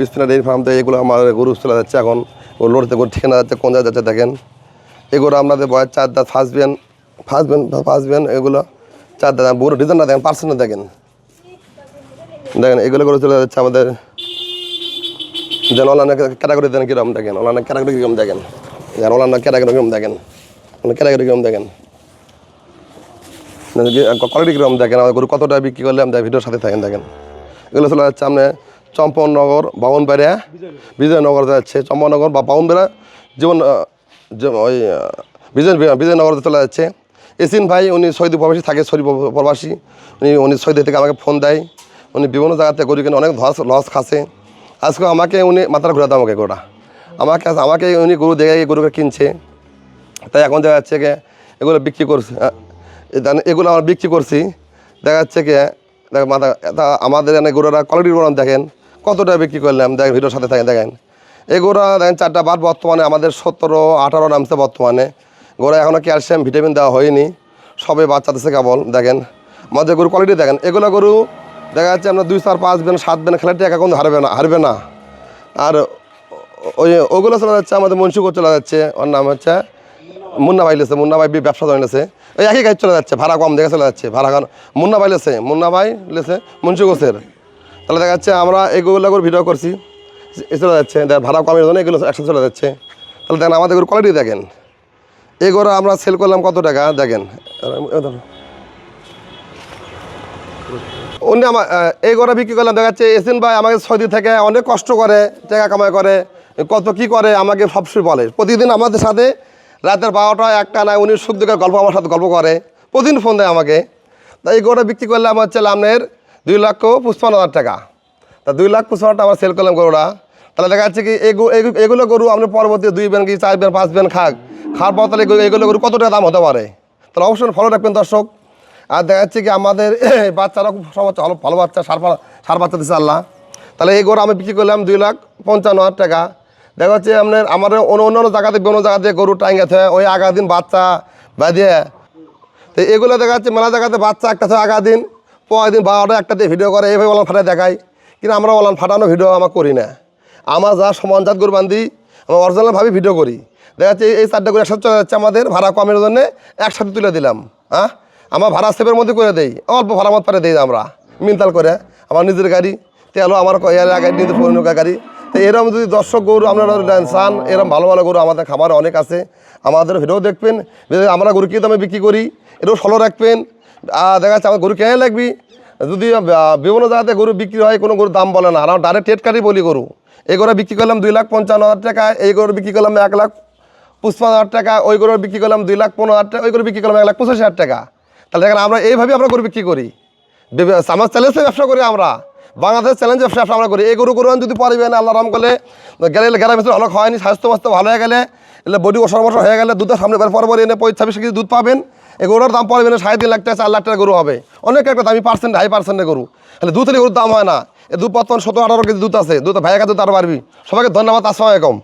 বিস্তীর্ণ dairy farm থেকে এগুলো আমার গরু চলে যাচ্ছে এখন। ও লড়তে গরু ঠিকানা যাচ্ছে, কোন জায়গায় যাচ্ছে দেখেন। এগুলো আপনাদের বয়স চার দাঁত বিয়ান ফার্স্ট বিয়ান এগুলো। চার দাঁত ডিজাইন ডিজাইনটা দেখেন পার্সেন্টটা দেখেন। দেখেন, এগুলো করে চলে যাচ্ছে আমাদের। যেন অনলাইনে ক্যাটাগরি দেন কীরকম দেখেন, অনলাইনে ক্যাটাগরি কীরকম দেখেন। যেন অনলাইনে ক্যাটাগরি কীরকম দেখেন। ক্যাটাগরি কীরকম দেখেন। কোয়ালিটি কীরকম দেখেন, আমাদের গরু কতটা বিক্রি করলে আমাদের ভিডিওর সাথে থাকেন, দেখেন। এগুলো চলে যাচ্ছে, আপনি চম্পননগর বাউনবাড়িয়া বিজয়নগর যাচ্ছে চম্পননগর বা বাউনবাড়া যেমন ওই বিজয় বিজয়নগরতে চলে যাচ্ছে। এসিন ভাই, উনি সৌদি প্রবাসী থাকে সৌদি প্রবাসী উনি উনি সৌদি থেকে আমাকে ফোন দেয়। উনি বিভিন্ন জায়গাতে গরু কিনে অনেক লস লস খাসে আজকে আমাকে উনি মাথাটা ঘুরাতে আমাকে গোটা আমাকে আমাকে উনি গরু দেখে গরুকে কিনছে। তাই এখন দেখা যাচ্ছে যে এগুলো বিক্রি করছি। এগুলো আমরা বিক্রি করছি। দেখা যাচ্ছে কি, দেখ মাথা আমাদের এখানে গরুরা কোয়ালিটির গরম দেখেন। কতটা বিক্রি করলাম? দেখেন ভিডিওর সাথে থাকেন, দেখেন। এই গরুরা দেখেন, চারটা বার বর্তমানে আমাদের সতেরো, আঠারো নামছে বর্তমানে। গরু এখনও ক্যালসিয়াম, ভিটামিন দেওয়া হয়নি। সবে বাচ্চা দিচ্ছে কেবল, দেখেন। আমাদের গরু কোয়ালিটি দেখেন। এগুলো গরু, দেখা যাচ্ছে আমরা দুই, চার, পাঁচ বেন সাত বেন খেলাটি একা কোনো হারবে না হারবে না। আর ওই, ওগুলো চলে যাচ্ছে, আমাদের মনসুকর চলে যাচ্ছে। ওর নাম হচ্ছে মুন্না ভাই লেছে, মুন্না ভাই ব্যবসা জয়েনেছে ওই একই গাড়ি চলে যাচ্ছে, ভাড়া কম দেখে চলে যাচ্ছে, ভাড়া কম। মুন্না ভাই লেছে, মুন্না ভাই লেছে মনসুকোসের তাহলে দেখা যাচ্ছে আমরা এগুলো করে ভিডিও করছি। চলে যাচ্ছে ভাড়া কমের জন্য এগুলো একসাথে চলে যাচ্ছে। তাহলে দেখেন আমাদের এগুলো কোয়ালিটি দেখেন। এগুলো আমরা সেল করলাম কত টাকা? দেখেন। অন্য আমার এই গরু বিক্রি করলাম, দেখা যাচ্ছে এসিন ভাই আমাকে সৌদি থেকে অনেক কষ্ট করে, টাকা কামাই করে, কত কি করে, আমাকে সবসময় বলে। প্রতিদিন আমাদের সাথে রাতের বারোটা, একটা না, উনি সুখ গল্প, আমার সাথে গল্প করে। প্রতিদিন ফোন দেয় আমাকে। তা এই গরুটা বিক্রি করলে আমার হচ্ছে আপনার দুই লক্ষ পঁচপান্ন হাজার টাকা। তা দুই লাখ পঁচপান্ন টাকা আমার সেল করলাম গরুটা। তাহলে দেখা যাচ্ছে কি এগু- এগু- এগুলো গরু আপনি পরবর্তী দুই বেন কি চার বেন পাঁচ বেন খাক। খাওয়ার পর তাহলে এগুলো- গরু কত টাকা দাম হতে পারে? তাহলে অবশ্যই ফলো রাখবেন দর্শক। আর দেখা যাচ্ছে কি আমাদের বাচ্চারা খুব সব ভালো ভালো বাচ্চা, সার সার বাচ্চা দিচ্ছে আল্লাহ। তাহলে এই গরু আমি বিক্রি করলাম দুই লাখ পঞ্চান্ন হাজার টাকা। দেখা যাচ্ছে আপনার আমাদের অন্য অন্য জায়গাতে, বিভিন্ন জায়গাতে গরু টাইঙ্গাতে ওই আগা দিন বাচ্চা বাঁধিয়ে। তো এগুলো দেখা যাচ্ছে মেলা জায়গাতে বাচ্চা একটা আগা দিন। পরের দিন বারোটা একটা দিয়ে ভিডিও করে এইভাবে ওলান ফাটায় দেখায়। কিন্তু আমরা ওলান ফাটানো ভিডিও আমার করি না। আমার যা সমানজাত গরু বান্ধি, আমরা অরিজিনালভাবে ভিডিও করি। দেখা যাচ্ছে এই- চারটা গরু একসাথে চলে যাচ্ছে আমাদের ভাড়া কমের জন্য, একসাথে তুলে দিলাম হ্যাঁ? আমার ভাড়া সেপের মধ্যে করে দেই, অল্প ভাড়া মত পারে দেই আমরা, মিনতাল করে, আমার নিজের গাড়ি, তেলও আমার গাড়ি নিজের পরিণত গাড়ি। তো এরকম যদি দর্শক গরু আপনারা চান, এরকম ভালো ভালো গরু আমাদের খাবার অনেক আছে আমাদের ভিডিও দেখবেন। আমরা গরু কী দামে বিক্রি করি এটাও ফলো রাখবেন। দেখা যাচ্ছে আমার গরু কেন লাগবি। যদি বিভিন্ন জায়গাতে গরু বিক্রি হয়, কোনো গরুর দাম বলে না। আর আমার ডাইরেক্ট টেট কাটি বলি গরু। এই গরু বিক্রি করলাম দুই লাখ পঞ্চান্ন হাজার টাকা, এই গরু বিক্রি করলাম এক লাখ পঁচপান্ন হাজার টাকা, ওই গরু বিক্রি করলাম দুই লাখ পনেরো হাজার টাকা, ওই গরু বিক্রি করলাম এক লাখ পঁচাশি হাজার টাকা। তাহলে দেখেন, আমরা এইভাবে আমরা গরু বিক্রি করি। আমার চ্যালেঞ্জে ব্যবসা করি আমরা। বাংলাদেশ চ্যালেঞ্জ ব্যবসা আমরা করি। এই গরু গরু যদি পারিবেন আল্লাহ রাম করলে, গেলে ভিতরে অনেক হয়নি, স্বাস্থ্য ভালো হয়ে গেলে বডি অসমস্যা হয়ে গেলে দুধের সামনে পর এনে পঁচিশ ছাব্বিশ কেজি দুধ পাবেন। এই গরুর দাম পড়বে না, সাড়ে তিন লাখ টাকা, চার লাখ টাকা গরু হবে। অনেক একটা দামি পার্সেন্ট হাই পার্সেন্টের গরু। তাহলে দুধ থেকে গরুর দাম হয় না। এ দুধ বর্তমান সতেরো আঠারো কেজি দুধ আছে। দুধ ভাইয়া দুধ আর পারবি সবাইকে ধন্যবাদ, আসসালামু আলাইকুম।